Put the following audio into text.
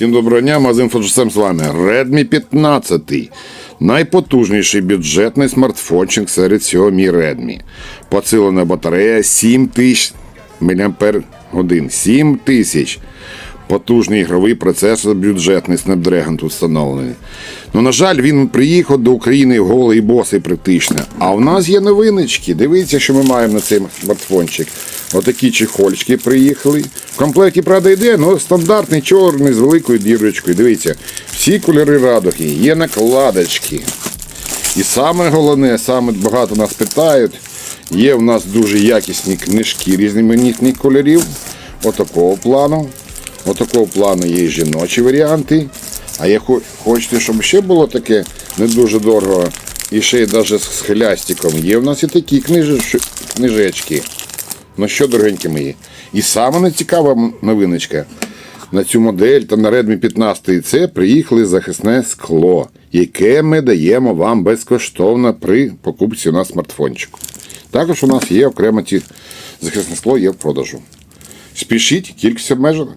Всім доброго дня, магазин Фоджусем з вами. Redmi 15. Найпотужніший бюджетний смартфончик серед Xiaomi Redmi. Поцілена батарея 7000 мАч. 7000. Потужний ігровий процесор бюджетний Snapdragon тут встановлений. Ну, на жаль, він приїхав до України голий босий практично. А в нас є новиночки. Дивіться, що ми маємо на цей смартфончик. Отакі чехольчики приїхали. В комплекті, правда, йде, ну стандартний чорний з великою дірочкою. Дивіться, всі кольори радуги, є накладочки. І саме головне, саме багато нас питають, є в нас дуже якісні книжки різноманітних кольорів. Отакого плану. Отакого плану є жіночі варіанти. А як хочете, щоб ще було таке не дуже дорого, і ще й навіть з хлястиком, є в нас і такі книжечки. Ну що, дорогенькі мої? І саме нецікава м- новиночка. На цю модель та на Redmi 15 це приїхали захисне скло, яке ми даємо вам безкоштовно при покупці на смартфончику. Також у нас є окремо ці захисне скло є в продажу. Спішіть, кількість обмежена.